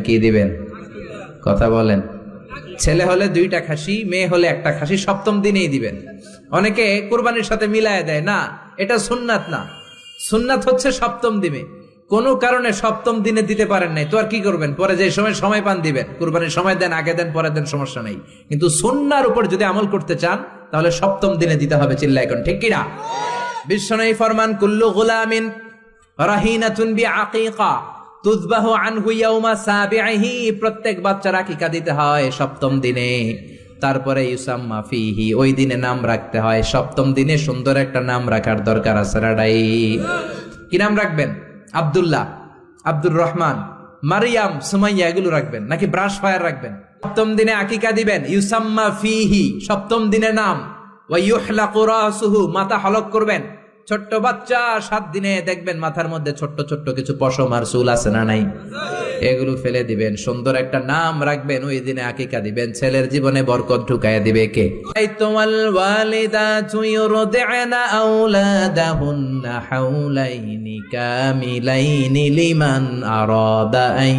কি দিবেন? কথা বলেন। ছেলে হলে দুইটা খাসি, মেয়ে হলে একটা খাসি, সপ্তম দিনেই দিবেন। অনেকে কোরবানির সাথে মিলায় দেয়, না, এটা সুন্নাত না। সুন্নাত হচ্ছে সপ্তম দিনে। কোনো কারণে সপ্তম দিনে দিতে পারেন নাই, তো আর কি করবেন? পরে যে সময় সময় পান দিবেন। কোরবানির সময় দেন, আগে দেন, পরে দেন, সমস্যা নেই। কিন্তু সুন্নার উপর যদি আমল করতে চান, তাহলে সপ্তম দিনে দিতে হবে চিল্লা এখন, ঠিক কিনা? বিশ্বনয়ী ফরমান, কুল্লু গুলামিন রাহিনাতুন বি আকিকা তুজবাহু আনহু ইয়াউমা সাবিহি প্রত্যেক বাচ্চার আকিকা দিতে হয়? সপ্তম দিনে। তারপরে ইউসাম্মা ফিহি, ওই দিনে নাম রাখতে হয়। সপ্তম দিনে সুন্দর একটা নাম রাখার দরকার আছে রাডাই কি নাম রাখবেন? আব্দুল্লাহ, আব্দুর রহমান, মারিয়াম, সুমাইয়া, এগুলো রাখবেন? নাকি ব্রাশ ফায়ার রাখবেন? সপ্তম দিনে আকিকা দিবেন? ইউসাম্মা ফিহি, সপ্তম দিনে নাম। ওয়া ইউহলাকু রাসুহু, মাথা হলক করবেন? ছোট্ট বাচ্চা, সাত দিনে দেখবেন মাথার মধ্যে ছোট্ট ছোট্ট কিছু পশম আর চুল আছে না নাই? এগুলো ফেলে দিবেন, সুন্দর একটা নাম রাখবেন, ওই দিনে আকিকা দিবেন, ছেলের জীবনে বরকত ঢুকায় দিবে কে? এই তোমাল ওয়ালিদা তুয়ুরদিনা আওলাদাহুন্না হাউলাইনি কামিলাইনি লিমান আরাদা আই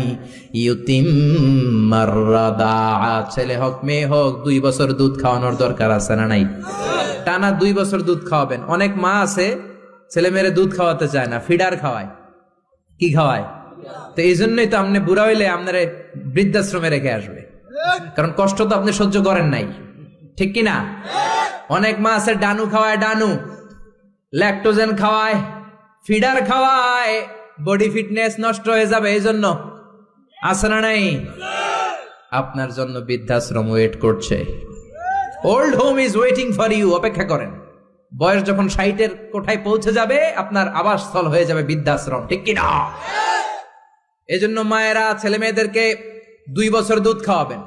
ইউতিম্মার রাদাআ। ছেলে হোক, মেয়ে হোক, দুই বছর দুধ খাওয়ানোর দরকার আছে না নাই? টানা দুই বছর দুধ খাওয়াবেন। অনেক মা আছে ছেলে মেয়েরে দুধ খাওয়াতে চায় না, ফিডার খাওয়ায়। কি খাওয়ায়? তো এই জন্যই তো আপনি বুড়া হইলে আপনার বৃদ্ধাশ্রমে রেখে আসবে। কারণ কষ্ট তো আপনি সহ্য করেন নাই। ঠিক কি না অনেক মা আছে, ডানু খাওয়ায় ডানু ল্যাকটোজেন খাওয়ায়, ফিডার খাওয়ায় বডি ফিটনেস নষ্ট হয়ে যাবে, এই জন্য আছে না নাই? আপনার জন্য বৃদ্ধাশ্রম ওয়েট করছে। Old home is waiting for you অপেক্ষা করেন। বয়স যখন সাইটের কোঠায় পৌঁছে যাবে, আপনার আবাসস্থল হয়ে যাবে বৃদ্ধাশ্রম, ঠিক কিনা? এজন্য মায়েরা ছেলে মেয়েদেরকে দুই বছর দুধ খাওয়াবেন।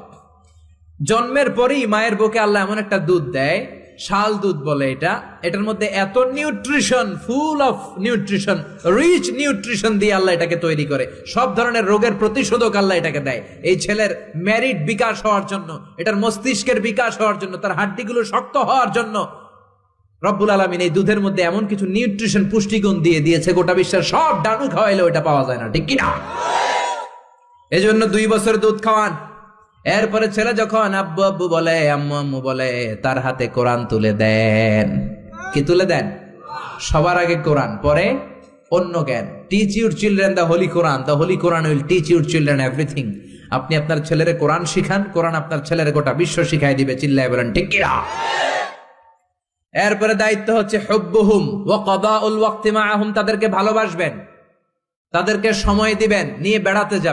জন্মের পরেই মায়ের বুকে আল্লাহ এমন একটা দুধ দেয় শাল দুধ বলে এটা। এটার মধ্যে এত nutrition full of nutrition rich nutrition দিয়ে আল্লাহ এটাকে তৈরি করে। সব ধরনের রোগের প্রতিষেধক আল্লাহ এটাকে দেয়। এই ছেলের ম্যারিড বিকাশ হওয়ার জন্য, এটার মস্তিষ্কের বিকাশ হওয়ার জন্য, তার হাড্ডিগুলো শক্ত হওয়ার জন্য রব্বুল আলমিন এই দুধের মধ্যে এমন কিছু নিউট্রিশন পুষ্টিগুণ দিয়ে দিয়েছে, গোটা বিশ্বের সব ডানু খাওয়াইলেও এটা পাওয়া যায় না, ঠিক কিনা? এজন্য দুই বছর দুধ খাওয়ান। এরপরে ছেলে যখন আব্বু আব্বু বলে, আম্মু আম্মু বলে, তার হাতে কোরআন তুলে দেন। কি তুলে দেন? সবার আগে কোরআন, পরে অন্য জ্ঞান। Teach your children the holy Quran the holy Quran will teach your children everything আপনি আপনার ছেলের কোরআন শিখান, কোরআন আপনার ছেলের গোটা বিশ্ব শিখাই দিবে। চিল্লায় বলেন, ঠিক কিনা এরপরে দায়িত্ব হচ্ছে হব্বুহুম। ওয়া কদাউল ওয়াক্তি মাআহুম, তাদেরকে ভালোবাসবেন। তাদেরকে সময় দিবেন, নিয়ে বেড়াতে যাবেন।